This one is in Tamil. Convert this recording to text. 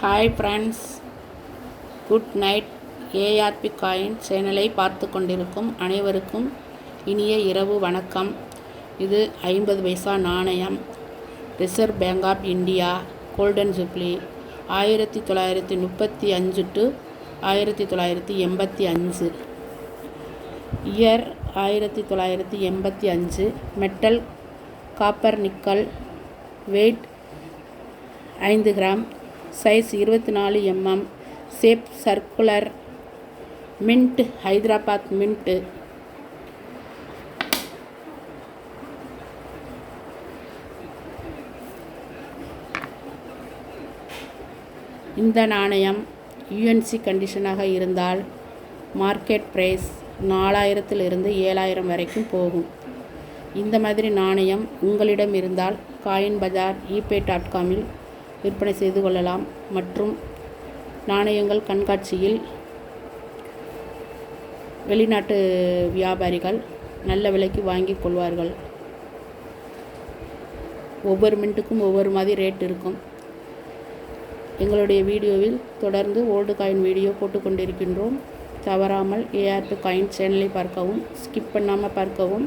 Hi friends good night ARP coin சேனலை பார்த்து கொண்டிருக்கும் அனைவருக்கும் இனிய இரவு வணக்கம். இது ஐம்பது பைசா நாணயம். Reserve bank of India golden jubilee ஆயிரத்தி தொள்ளாயிரத்தி முப்பத்தி அஞ்சு டு ஆயிரத்தி தொள்ளாயிரத்தி எண்பத்தி அஞ்சு. இயர் ஆயிரத்தி தொள்ளாயிரத்தி எண்பத்தி அஞ்சு. மெட்டல் காப்பர் நிக்கல் வெயிட் ஐந்து கிராம். சைஸ் இருபத்தி நாலு MM shape circular. Mint Hyderabad mint இந்த நாணயம் யூஎன்சி கண்டிஷனாக இருந்தால் மார்க்கெட் ப்ரைஸ் நாலாயிரத்திலிருந்து ஏழாயிரம் வரைக்கும் போகும். இந்த மாதிரி நாணயம் உங்களிடம் இருந்தால் காயின் பஜார் இபே டாட் காமில் விற்பனை செய்து கொள்ளலாம். மற்றும் நாணயங்கள் கண்காட்சியில் வெளிநாட்டு வியாபாரிகள் நல்ல விலைக்கு வாங்கி கொள்வார்கள். ஒவ்வொரு மின்ட்டுக்கும் ஒவ்வொரு மாதிரி ரேட் இருக்கும். எங்களுடைய வீடியோவில் தொடர்ந்து ஓல்டு காயின் வீடியோ போட்டுக்கொண்டிருக்கின்றோம் தவறாமல் ஏஆர்பி காயின் சேனலை பார்க்கவும் ஸ்கிப் பண்ணாமல் பார்க்கவும்